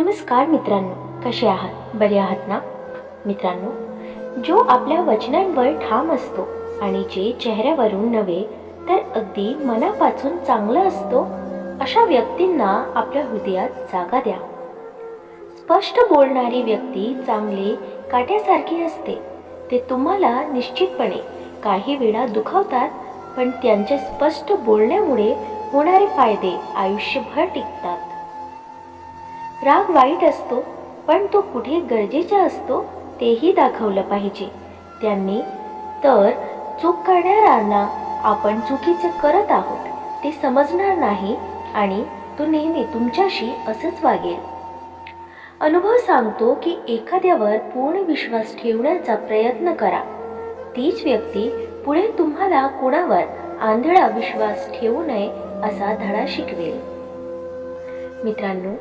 नमस्कार मित्रांनो कसे आहात? बरे आहात ना? मित्रांनो जो आपल्या वचनांवर ठाम असतो आणि जे चेहऱ्यावरून नव्हे तर अगदी मनापासून चांगला असतो अशा व्यक्तींना आपल्या हृदयात जागा द्या. स्पष्ट बोलणारी व्यक्ती चांगली काट्यासारखी असते. ते तुम्हाला निश्चितपणे काही वेळा दुखावतात पण त्यांच्या स्पष्ट बोलण्यामुळे होणारे फायदे आयुष्यभर टिकतात. राग वाईट असतो पण तो कुठे गरजेचा असतो तेही दाखवलं पाहिजे. त्यांनी तर चूक करणाऱ्यांना आपण चुकीचे करत आहोत ते समजणार नाही आणि तो नेहमी तुमच्याशी असंच वागेल. अनुभव सांगतो की एखाद्यावर पूर्ण विश्वास ठेवण्याचा प्रयत्न करा. तीच व्यक्ती पुढे तुम्हाला कोणावर आंधळा विश्वास ठेवू नये असा धडा शिकवेल. मित्रांनो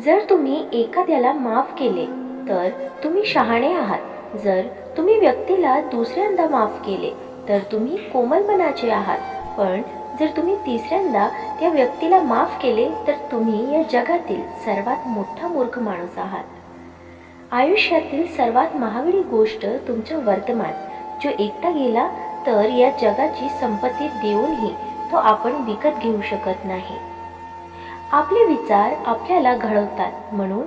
जर तुम्ही एखाद्याला माफ केले तर तुम्ही शहाणे आहात. जर तुम्ही व्यक्तीला दुसऱ्यांदा माफ केले तर तुम्ही कोमलपणाचे आहात. पण जर तुम्ही तिसऱ्यांदा त्या व्यक्तीला माफ केले तर तुम्ही या जगातील सर्वात मोठा मूर्ख माणूस आहात. आयुष्यातील सर्वात महागडी गोष्ट तुमचं वर्तमान. जो एकटा गेला तर या जगाची संपत्ती देऊनही तो आपण विकत घेऊ शकत नाही. आपले विचार आपल्याला घडवतात. म्हणून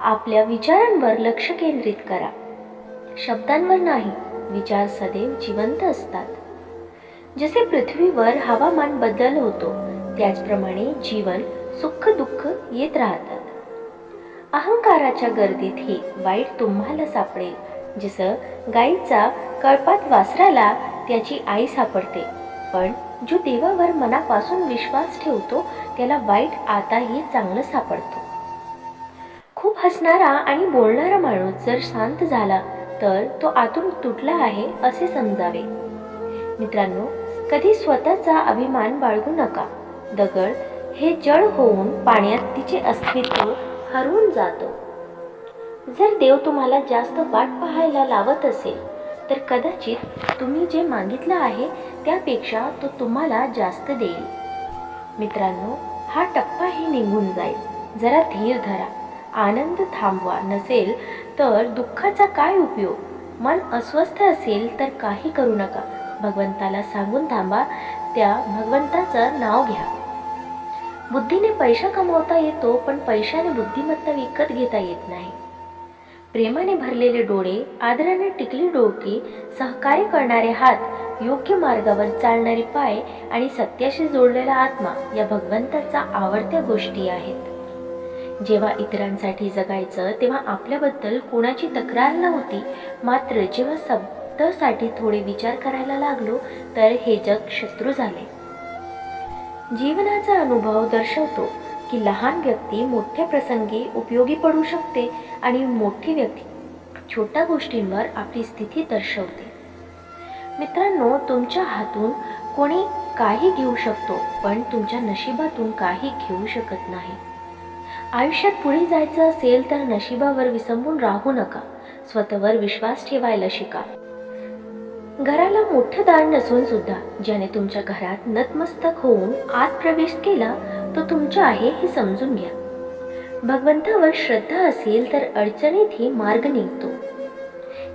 आपल्या विचारांवर लक्ष केंद्रित करा. शब्दांवर नाही विचार सदैव जिवंत असतात. जसे पृथ्वीवर हवामान बदल होतो त्याचप्रमाणे जीवन सुख दुःख येत राहतात. अहंकाराच्या गर्दीतही वाईट तुम्हाला सापडेल. जसं गाईचा कळपात वासराला त्याची आई सापडते पण जो देवावर मनापासून विश्वास ठेवतो त्याला वाईट आताही चांगलं सापडतो. खूप हसणारा आणि बोलणारा माणूस जर शांत झाला तर तो आतून तुटला आहे असे समजावे. मित्रांनो कधी स्वतःचा अभिमान बाळगू नका. दगड हे जड होऊन पाण्यात तिचे अस्तित्व हरवून जातो. जर देव तुम्हाला जास्त वाट पाहायला लावत असेल तर कदाचित तुम्ही जे मागितलं आहे त्यापेक्षा तो तुम्हाला जास्त देईल. मित्रांनो हा टप्पाही निघून जाईल. जरा धीर धरा. आनंद थांबवा. नसेल तर दुःखाचा काय उपयोग? मन अस्वस्थ असेल तर काही करू नका. भगवंताला सांगून थांबा. त्या भगवंताचं नाव घ्या. बुद्धीने पैसा कमवता येतो पण पैशाने बुद्धिमत्ता विकत घेता येत नाही. प्रेमाने भरलेले डोळे आदराने टिकली डोकी सहकार्य करणारे हात योग्य मार्गावर चालणारे पाय आणि सत्याशी जोडलेला आत्मा या भगवंताचा आवडत्या गोष्टी आहेत. जेव्हा इतरांसाठी जगायचं तेव्हा आपल्याबद्दल कोणाची तक्रार नव्हती. मात्र जेव्हा शब्दासाठी थोडे विचार करायला लागलो तर हे जग शत्रू झाले. जीवनाचा अनुभव दर्शवतो. की लहान व्यक्ती मोठ्या प्रसंगी उपयोगी पडू शकते आणि मोठी व्यक्ती छोट्या गोष्टींवर आपली स्थिती दर्शवते. मित्रांनो तुमच्या हातून कोणी काही घेऊ शकतो पण तुमच्या नशिबातून काही घेऊ शकत नाही. आयुष्यात पुढे जायचं असेल तर नशिबावर विसंबून राहू नका. स्वतःवर विश्वास ठेवायला शिका. घराला मोठं दार नसून सुद्धा ज्याने तुमच्या घरात नतमस्तक होऊन आत प्रवेश केला तो तुमचा आहे हे समजून घ्या. भगवंतावर श्रद्धा असेल तर अडचणीतही मार्ग निघतो.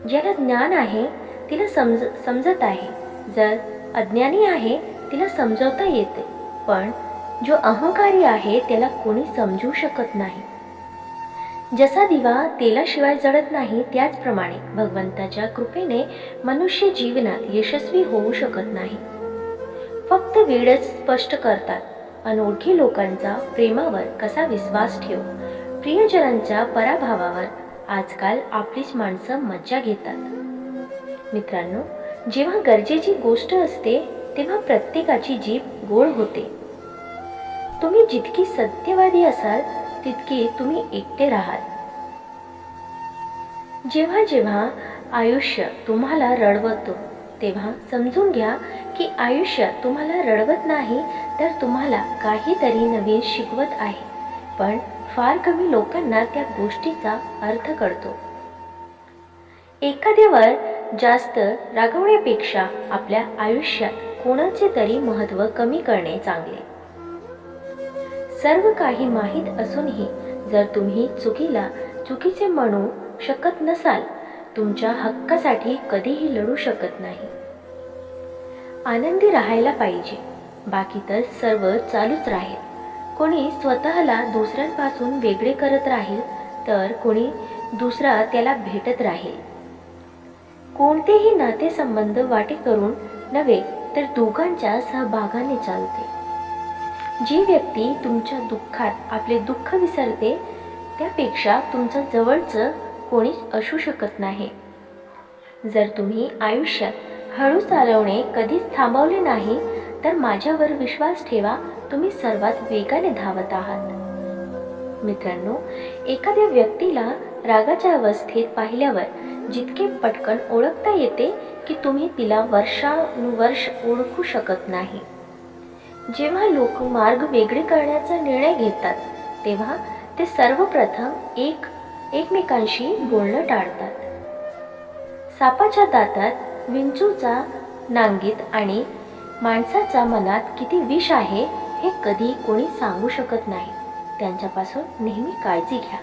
ज्याला ज्ञान आहे तिला समज समजत आहे. जर अज्ञानी आहे तिला समजवता येते. पण जो अहंकारी आहे त्याला कोणी समजू शकत नाही. जसा दिवा तेलाशिवाय जळत नाही त्याचप्रमाणे भगवंताच्या कृपेने मनुष्य जीवनात यशस्वी होऊ शकत नाही. फक्त वेळच स्पष्ट करतात. अनोळखी लोकांचा प्रेमावर कसा विश्वास ठेव? प्रियजनांच्या पराभवावर आजकाल आपलीच माणसं मज्जा घेतात. मित्रांनो जेव्हा गरजेची गोष्ट असते तेव्हा प्रत्येकाची जीभ गोड होते. तुम्ही जितकी सत्यवादी असाल तितके तुम्ही एकटे राहाल. जेव्हा जेव्हा आयुष्य तुम्हाला रडवतो तेव्हा समजून घ्या की आयुष्य तुम्हाला रडवत नाही तर तुम्हाला काहीतरी नवीन शिकवत आहे. पण फार कमी लोकांना त्या गोष्टीचा अर्थ कळतो. एखाद्यावर जास्त रागवण्यापेक्षा आपल्या आयुष्यात कोणाचे तरी महत्त्व कमी करणे चांगले. सर्व काही माहीत असूनही जर तुम्ही चुकीला चुकीचे म्हणू शकत नसाल तुमच्या हक्कासाठी कधीही लढू शकत नाही. आनंदी राहायला पाहिजे. बाकी तर सर्व चालूच राहील. कोणी स्वतःला दुसऱ्यांपासून वेगळे करत राहील तर कोणी दुसरा त्याला भेटत राहील. कोणतेही नातेसंबंध वाटे करून नव्हे तर दोघांच्या सहभागाने चालते. जी व्यक्ती तुमच्या दुःखात आपले दुःख विसरते त्यापेक्षा तुमचं जवळचं कोणीच असू शकत नाही. जर तुम्ही आयुष्यात हळू चालवणे कधीच थांबवले नाही तर माझ्यावर विश्वास ठेवा तुम्ही सर्वात वेगाने धावत आहात. मित्रांनो एखाद्या व्यक्तीला रागाच्या अवस्थेत पाहिल्यावर जितके पटकन ओळखता येते की तुम्ही तिला वर्षानुवर्ष ओळखू शकत नाही. जेव्हा लोक मार्ग वेगळे करण्याचा निर्णय घेतात तेव्हा ते सर्वप्रथम एक एकमेकांशी बोलणं टाळतात. सापाच्या दातात विंचूचा नांगीत आणि माणसाचा मनात किती विष आहे हे कधी कोणी सांगू शकत नाही. त्यांच्यापासून नेहमी काळजी घ्या.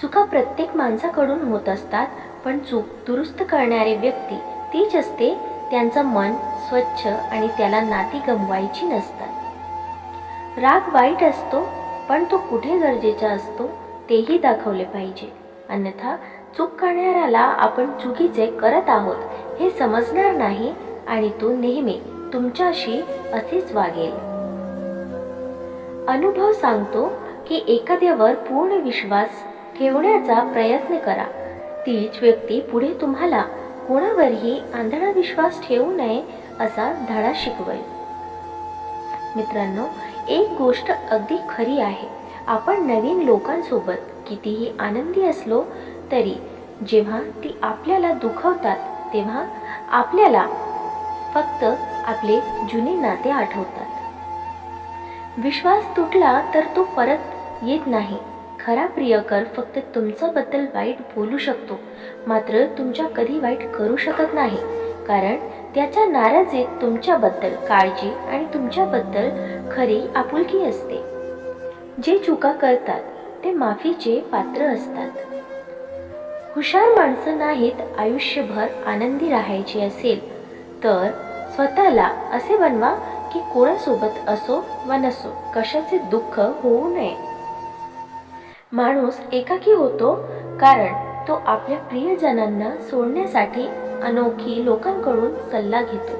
चुका प्रत्येक माणसाकडून होत असतात पण चूक दुरुस्त करणारी व्यक्ती तीच असते त्यांचं मन स्वच्छ आणि त्याला नाती गमवायची नसतात. राग वाईट असतो पण तो कुठे गरजेचा असतो तेही दाखवले पाहिजे. अन्यथा चूक करणाऱ्याला आपण चुकीचे करत आहोत हे समजणार नाही आणि तो नेहमी तुमच्याशी असेच वागेल. अनुभव सांगतो की एखाद्यावर पूर्ण विश्वास ठेवण्याचा प्रयत्न करा. तीच व्यक्ती पुढे तुम्हाला कोणावरही आंधळा विश्वास ठेवू नये असा धडा शिकवेल मित्रांनो एक गोष्ट अगदी खरी आहे. आपण नवीन लोकांसोबत कितीही आनंदी असलो तरी जेव्हा ती आपल्याला दुखवतात तेव्हा आपल्याला फक्त आपले जुने नाते आठवतात. विश्वास तुटला तर तो परत येत नाही. खरा प्रियकर फक्त तुमच्याबद्दल वाईट बोलू शकतो. मात्र तुमच्या कधी वाईट करू शकत नाही. कारण त्याच्या नाराजीत तुमच्याबद्दल काळजी आणि तुमच्याबद्दल खरी आपुलकी असते. जे चुका करतात ते माफीचे पात्र असतात. हुशार माणसं नाहीत आयुष्यभर आनंदी राहायचे असेल तर स्वतःला असे बनवा की कोणासोबत असो वा नसो कशाचे दुःख होऊ नये. माणूस एकाकी होतो कारण तो आपल्या प्रियजनांना सोडण्यासाठी अनोखी लोकांकडून सल्ला घेतो.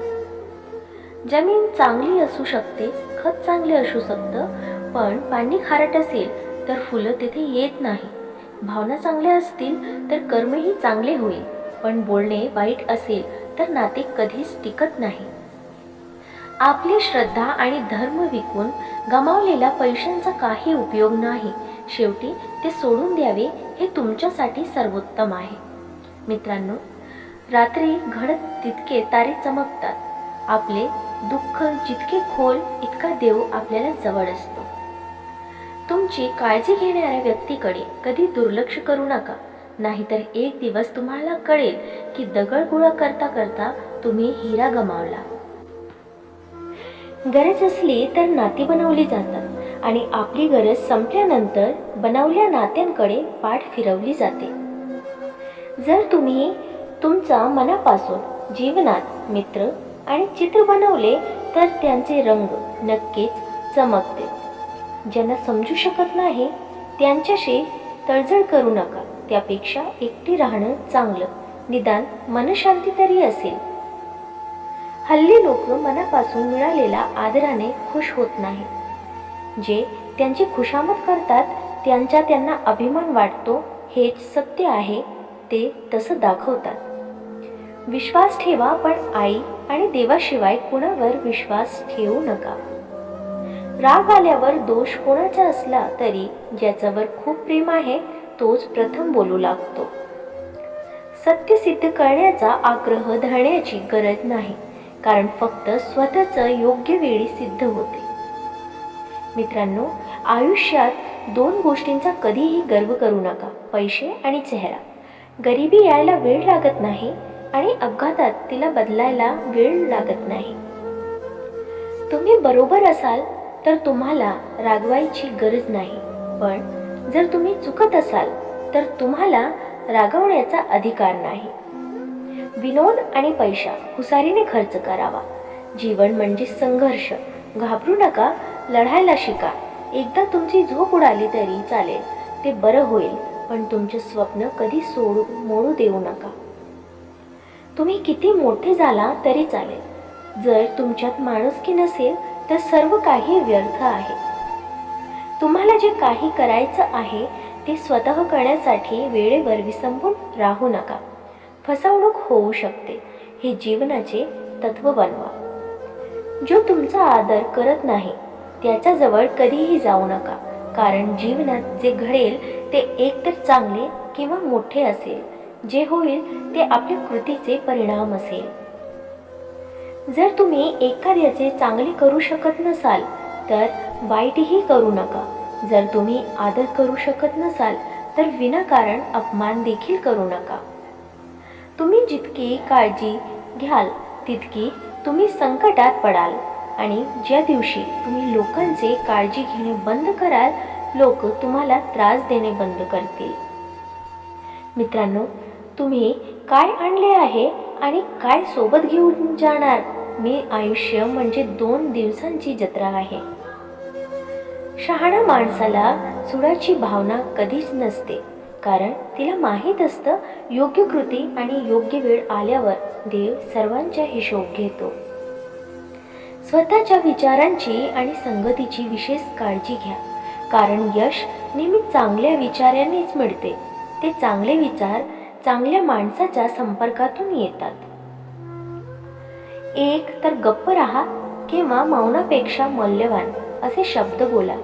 जमीन चांगली असू शकते खत चांगले असू शकतं पण पाणी खारट असेल तर फुलं तिथे येत नाही. भावना चांगल्या असतील तर कर्मही चांगले होईल पण बोलणे वाईट असेल तर नाते कधीच टिकत नाही. आपली श्रद्धा आणि धर्म विकून गमावलेल्या पैशांचा काही उपयोग नाही शेवटी ते सोडून द्यावे हे तुमच्यासाठी सर्वोत्तम आहे. मित्रांनो रात्री घडत तितके तारे चमकतात. आपले दुःख जितके खोल इतका देव आपल्याला जवळ असतो. तुमची काळजी घेणाऱ्या व्यक्तीकडे कधी दुर्लक्ष करू नका. नाहीतर एक दिवस तुम्हाला कळेल की दगड गोळा करता करता तुम्ही हिरा गमावला. गरज असली तर नाती बनवली जातात. आणि आपली गरज संपल्यानंतर बनवल्या नात्यांकडे पाठ फिरवली जाते. जर तुम्ही तुमचा मनापासून जीवनात मित्र आणि चित्र बनवले तर त्यांचे रंग नक्कीच चमकते ज्यांना समजू शकत नाही त्यांच्याशी तळजळ करू नका. त्यापेक्षा एकटी राहणं चांगलं. निदान मनशांती तरी असेल. हल्ली लोक मनापासून मिळालेल्या आदराने खुश होत नाहीत. जे त्यांची खुशामत करतात त्यांचा त्यांना अभिमान वाटतो हेच सत्य आहे ते तसं दाखवतात. विश्वास ठेवा पण आई आणि देवाशिवाय कुणावर विश्वास ठेवू नका. राग आल्यावर दोष कोणाचा असला तरी ज्याच्यावर खूप प्रेम आहे तोच प्रथम बोलू लागतो. सत्य सिद्ध करण्याचा आग्रह धरण्याची गरज नाही कारण फक्त स्वतःचं योग्य वेळी सिद्ध होते. मित्रांनो आयुष्यात दोन गोष्टींचा कधीही गर्व करू नका पैसे आणि चेहरा. गरिबी यायला वेळ लागत नाही आणि अपघातात तिला बदलायला वेळ लागत नाही. तुम्ही बरोबर असाल तर तुम्हाला रागवायची गरज नाही पण जर तुम्ही चुकत असाल तर तुम्हाला रागवण्याचा अधिकार नाही. विनोद आणि पैसा हुसारीने खर्च करावा. जीवन म्हणजे संघर्ष. घाबरू नका लढायला शिका. एकदा तुमची झोप उडाली तरी चालेल. ते बरं होईल पण तुमचे स्वप्न कधी सोडू मोडू देऊ नका. तुम्ही किती मोठे झाला तरी चालेल. जर तुमच्यात माणुसकी नसेल तर सर्व काही व्यर्थ आहे. तुम्हाला जे काही करायचं आहे ते स्वतः करण्यासाठी वेळेवर विसंबून राहू नका. फसवणूक होऊ शकते. हे जीवनाचे तत्व बनवा. जो तुमचा आदर करत नाही त्याच्याजवळ कधीही जाऊ नका. कारण जीवनात जे घडेल ते एकतर चांगले किंवा मोठे असेल. जे होईल ते आपल्या कृतीचे परिणाम असेल. जर तुम्ही एखाद्याचे चांगले करू शकत नसाल तर वाईटही करू नका. जर तुम्ही आदर करू शकत नसाल तर विनाकारण अपमान देखील करू नका. तुम्ही जितकी काळजी घ्याल तितकी तुम्ही संकटात पडाल. आणि ज्या दिवशी तुम्ही लोकांचे काळजी घेणे बंद कराल लोक तुम्हाला त्रास देणे बंद करतील. मित्रांनो तुम्ही काय आणले आहे आणि काय सोबत घेऊन जाणार? मी आयुष्य म्हणजे दोन दिवसांची जत्रा आहे. शहाणा माणसाला सुडाची भावना कधीच नसते कारण तिला माहीत असतं योग्य कृती आणि योग्य वेळ आल्यावर देव सर्वांचा हिशोब घेतो. स्वतःच्या विचारांची आणि संगतीची विशेष काळजी घ्या. कारण यश नेहमी चांगल्या विचारांनीच मिळते. ते चांगले विचार चांगल्या माणसाच्या संपर्कातून येतात. एक तर गप्प राहा किंवा मौनापेक्षा मौल्यवान असे शब्द बोला.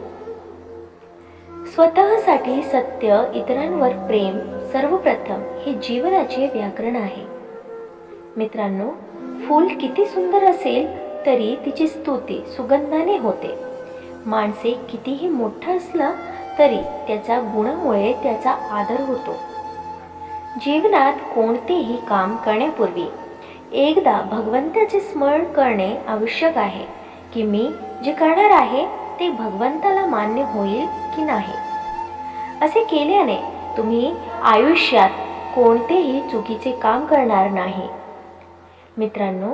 स्वतःसाठी सत्य इतरांवर प्रेम सर्वप्रथम हे जीवनाचे व्याकरण आहे. मित्रांनो फूल किती सुंदर असेल तरी तिची स्तुती सुगंधाने होते. माणसे कितीही मोठं असलं तरी त्याच्या गुणामुळे त्याचा आदर होतो. जीवनात कोणतेही काम करण्यापूर्वी एकदा भगवंताचे स्मरण करणे आवश्यक आहे की मी जे करणार आहे ते भगवंताला मान्य होईल की नाही. असे केल्याने तुम्ही आयुष्यात कोणतेही चुकीचे काम करणार नाही. मित्रांनो